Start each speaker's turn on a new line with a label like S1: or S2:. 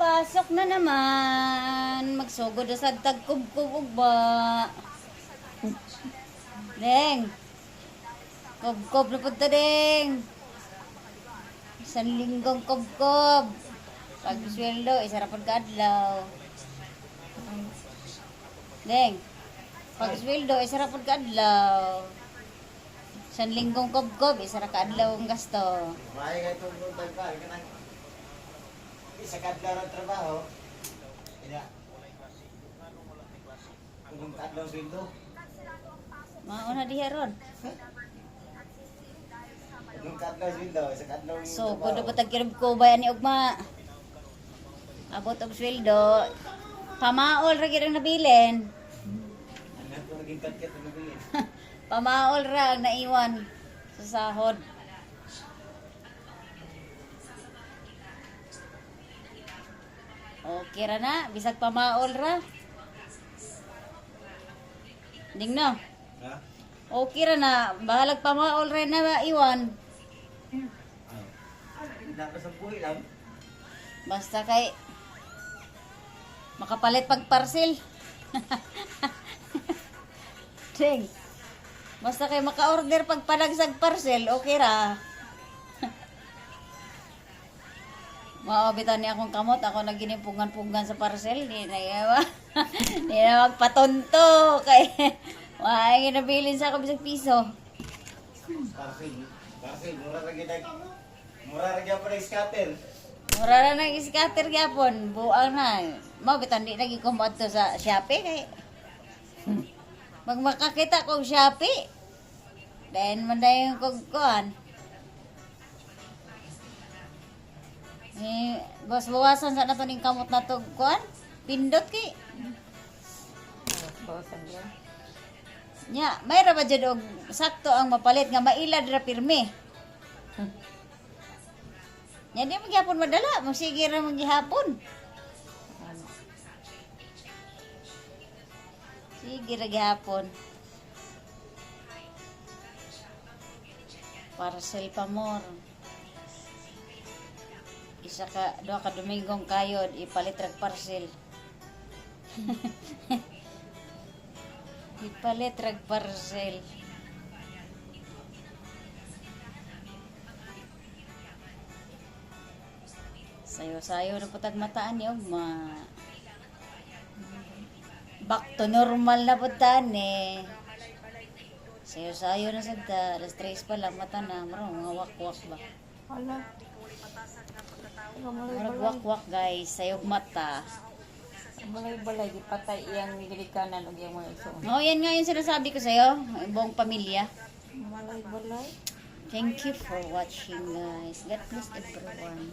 S1: Pasok na naman. Magsugod na sa tagkubkub ugba. Deng. Kubkob na punta, Deng. Isang linggong kubkob. Pag sweldo, isarapan ka adlaw. Deng. Pag sweldo, isarapan ka adlaw. Isang linggong kubkob, isara ka adlaw ang gasto.
S2: May nga itong isa kadlaw trabaho. Ina. Kung kadlaw sweldo.
S1: Mauna diha ron.
S2: Kung kadlaw sweldo, isa kadlaw
S1: So, kuno pa tagkirib ko bayan ni Ugma. Abot og sweldo. Pamaol ra gyud ang nabilin.
S2: Ano ko naging katkat na nabilin.
S1: Pamaol ra ang naiwan sa sahod. Okay ra na, bisag pamaol ra. Ding no.
S2: Ha?
S1: Okay ra na, bahalag pamaol ra na ba iwan.
S2: Lang.
S1: Basta kay makapalit pag parcel. Ding. Basta kay maka-order pag panagsag parcel, okay ra. Maabitan niya akong kamot, ako na ginimpungan-pungan sa parcel, di na yawa. di na magpatunto kay Why ginabilin sa ako bisag piso.
S2: Parcel. Parcel. Mura ra gyud Mura ra gyud pa ng scatter.
S1: Mura na nang scatter gyapon, buang na. Mao bitan di lagi ko moadto sa Shopee kay Pag makakita kong Shopee, dahil man dahil kong kuhan. Eh, bas bawasan sa nato ning kamot na to kuhan. Pindot kay.
S3: Bawasan yan.
S1: Nya, may ra ba jud og sakto ang mapalit nga mailad ra pirmi. Nya di magyapon madala, magsige ra maghihapon.
S3: Ano?
S1: Sige ra gihapon. Parcel pa more. Isa ka, duha ka Domingong kayod, ipalit rag parcel. ipalit rag parcel. Sayo-sayo na putag mataan ni Ugma. Back to normal na puntaan eh. Sayo-sayo na sagda. Alas 3 pa lang mata na. Marang mga wak-wak ba?
S3: Hala. Ano malay
S1: Marang
S3: balay?
S1: wak-wak guys. Sayog mata.
S3: Malay balay. Di patay iyang gilikanan o iyang mga isuon.
S1: Oo, yan nga yung sinasabi ko sa'yo. Buong pamilya.
S3: Malay balay.
S1: Thank you for watching guys. God bless everyone.